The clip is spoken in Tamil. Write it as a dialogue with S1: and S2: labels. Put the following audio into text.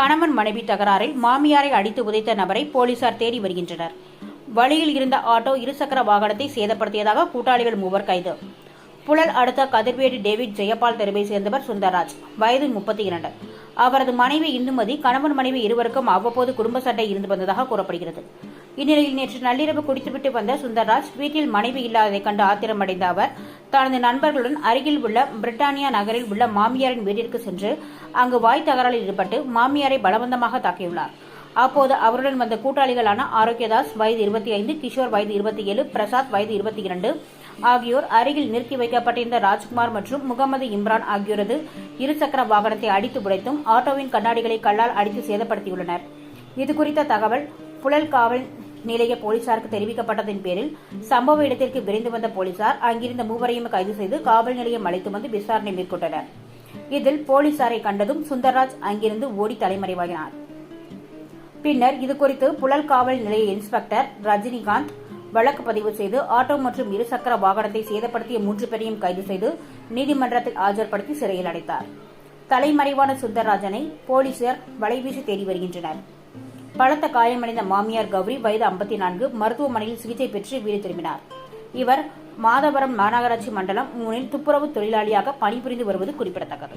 S1: கணவன் மனைவி தகராறில் மாமியாரை அடித்து உதைத்த நபரை போலீசார் தேடி வருகின்றனர். வழியில் இருந்த ஆட்டோ இருசக்கர வாகனத்தை சேதப்படுத்தியதாக கூட்டாளிகள் மூவர் கைது. புழல் அடுத்த கதிர்வேடி டேவிட் ஜெயபால் தெருவை சேர்ந்தவர் சுந்தரராஜ். வயது முப்பத்தி இரண்டு. அவரது மனைவி இந்துமதி கணவன் மனைவி இருவருக்கும் அவ்வப்போது குடும்ப சண்டை இருந்து வந்ததாக கூறப்படுகிறது. இந்நிலையில் நேற்று நள்ளிரவு குடித்துவிட்டு வந்த சுந்தர்ராஜ் வீட்டில் மனைவி இல்லாததைக் கண்டு ஆத்திரமடைந்த அவர் தனது நண்பர்களுடன் அருகில் உள்ள பிரிட்டானியா நகரில் உள்ள மாமியாரின் வீட்டிற்கு சென்று அங்கு வாய் தகராறில் ஈடுபட்டு மாமியாரை பலவந்தமாக தாக்கியுள்ளார். அப்போது அவருடன் வந்த கூட்டாளிகளான ஆரோக்கியதாஸ் வயது இருபத்தி ஐந்து கிஷோர் வயது இருபத்தி ஏழு பிரசாத் வயது இருபத்தி இரண்டு ஆகியோர் அருகில் நிறுத்தி வைக்கப்பட்டிருந்த ராஜ்குமார் மற்றும் முகமது இம்ரான் ஆகியோரது இருசக்கர வாகனத்தை அடித்து உடைத்தும் ஆட்டோவின் கண்ணாடிகளை கல்லால் அடித்து சேதப்படுத்தியுள்ளனர். இதுகுறித்த தகவல் புழல் காவல் நிலைய போலீசாருக்கு தெரிவிக்கப்பட்டதன் பேரில் சம்பவ இடத்திற்கு விரைந்து வந்த போலீசார் அங்கிருந்த மூவரையும் கைது செய்து காவல் நிலையம் அழைத்து வந்து விசாரணை மேற்கொண்டனர். இதில் போலீசாரை கண்டதும் சுந்தர்ராஜ் அங்கிருந்து ஓடி தலைமறைவாகினார் பின்னர் இதுகுறித்து புழல் காவல் நிலைய இன்ஸ்பெக்டர் ரஜினிகாந்த் வழக்கு பதிவு செய்து ஆட்டோ மற்றும் இருசக்கர வாகனத்தை சேதப்படுத்திய மூன்று பேரையும் கைது செய்து நீதிமன்றத்தில் ஆஜர்படுத்தி சிறையில் அடைத்தார். தலைமறைவான சுந்தரராஜனை போலீசார் வலைவீசி தேடி வருகின்றனர். பலத்த காயமடைந்த மாமியார் கௌரி வயது ஐம்பத்தி நான்கு மருத்துவமனையில் சிகிச்சை பெற்று வீடு திரும்பினார். இவர் மாதவரம் மாநகராட்சி மண்டலம் மூணில் துப்புரவு தொழிலாளியாக பணிபுரிந்து வருவது குறிப்பிடத்தக்கது.